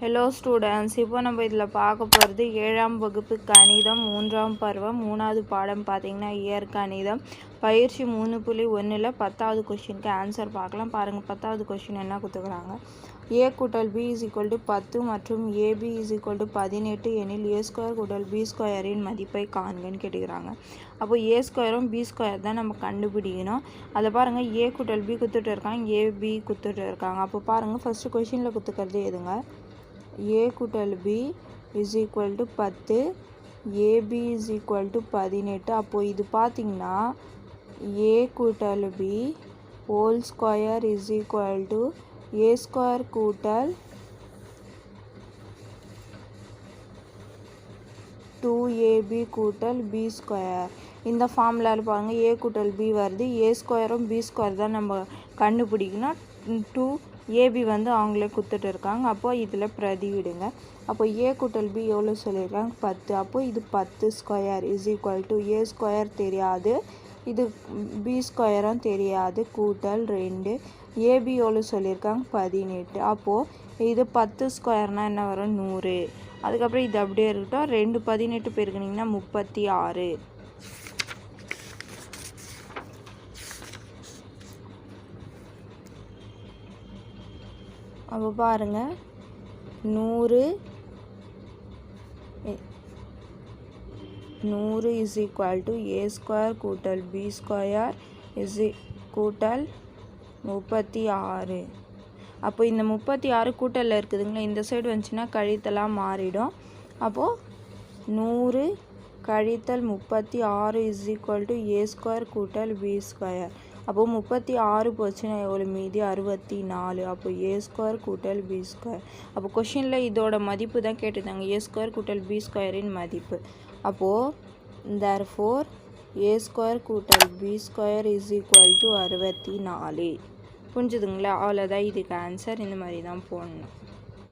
Hello students இப்போ நம்ம இதில் பார்க்க போகிறது ஏழாம் வகுப்பு கணிதம் மூன்றாம் பருவம் மூணாவது பாடம் பார்த்தீங்கன்னா இயற் கணிதம். பயிற்சி மூணு புள்ளி ஒன்றில் பத்தாவது கொஷினுக்கு ஆன்சர் பார்க்கலாம். பாருங்கள் பத்தாவது கொஷின் என்ன கொடுத்துக்கிறாங்க ஏ கூட்டல் பி இஸ் ஈக்குவல் டு பத்து மற்றும் ஏபி இஸ் ஈக்குவல் டு பதினெட்டு எனில் ஏ ஸ்கொயர் கூட்டல் பி ஸ்கொயரின் மதிப்பை காண்கன்னு கேட்டுக்கிறாங்க. அப்போ ஏ ஸ்கொயரும் பி ஸ்கொயர் தான் நம்ம கண்டுபிடிக்கணும். அதை பாருங்கள் ஏ கூட்டல் பி குத்துட்டு இருக்காங்க ஏபி குத்துட்டு இருக்காங்க. அப்போ பாருங்கள் ஃபஸ்ட்டு கொஷினில் குத்துக்கிறது எதுங்க? ஏ கூட்டல் பி இஸ் ஈக்குவல் டு பத்து. ஏபி இஸ் ஈக்குவல் டு பதினெட்டு. அப்போது இது பார்த்திங்கன்னா ஏ கூட்டல் B whole square is equal to A square கூட்டல் டூ ஏபி கூட்டல் பி ஸ்கொயர் இந்த ஃபார்மில் இருப்பாங்க ஏ கூட்டல் பி வருது. ஏ ஸ்கொயரும் பி ஸ்கொயர் தான் நம்ம கண்டுபிடிக்கணும். டூ ஏபி வந்து அவங்களே கொடுத்துட்டு இருக்காங்க. அப்போது இதில் பிரதிவிடுங்க அப்போ ஏ கூட்டல் பி எவ்வளோ சொல்லியிருக்காங்க? பத்து. அப்போது இது பத்து square is equal to A square தெரியாது. இது பி ஸ்கொயரும் தெரியாது. கூட்டல் ரெண்டு. ஏபி எவ்வளோ சொல்லியிருக்காங்க? பதினெட்டு. அப்போது இது பத்து ஸ்கொயர்னால் என்ன வரும்? நூறு. அதுக்கப்புறம் இது அப்படியே இருக்கட்டும். ரெண்டு பதினெட்டு பேருக்குனிங்கன்னா முப்பத்தி ஆறு. அப்போ பாருங்கள் நூறு. நூறு is equal to A square கூட்டல் பி ஸ்கொயர் இஸ் கூட்டல் முப்பத்தி ஆறு அப்போ இந்த முப்பத்தி ஆறு கூட்டலில் இருக்குதுங்களா இந்த சைடு வந்துச்சுன்னா கழித்தலாம் மாறிடும். அப்போது நூறு கழித்தல் முப்பத்தி ஆறு is equal to A square கூட்டல் பி ஸ்கொயர் அப்போது முப்பத்தி ஆறு போச்சுன்னா எவ்வளோ? மீதி அறுபத்தி நாலு. அப்போ ஏ ஸ்கொயர் கூட்டல் பி ஸ்கொயர் அப்போ கொஷினில் இதோட மதிப்பு தான் கேட்டிருந்தாங்க. ஏ ஸ்கொயர் கூட்டல் பி ஸ்கொயரின் மதிப்பு. அப்போது தர் ஃபோர் ஏ ஸ்கொயர் கூட்டல் B square is equal to அறுபத்தி நாலு. புரிஞ்சுதுங்களா? அவ்வளோதான். இதுக்கு ஆன்சர் இந்த மாதிரி தான் போடணும்.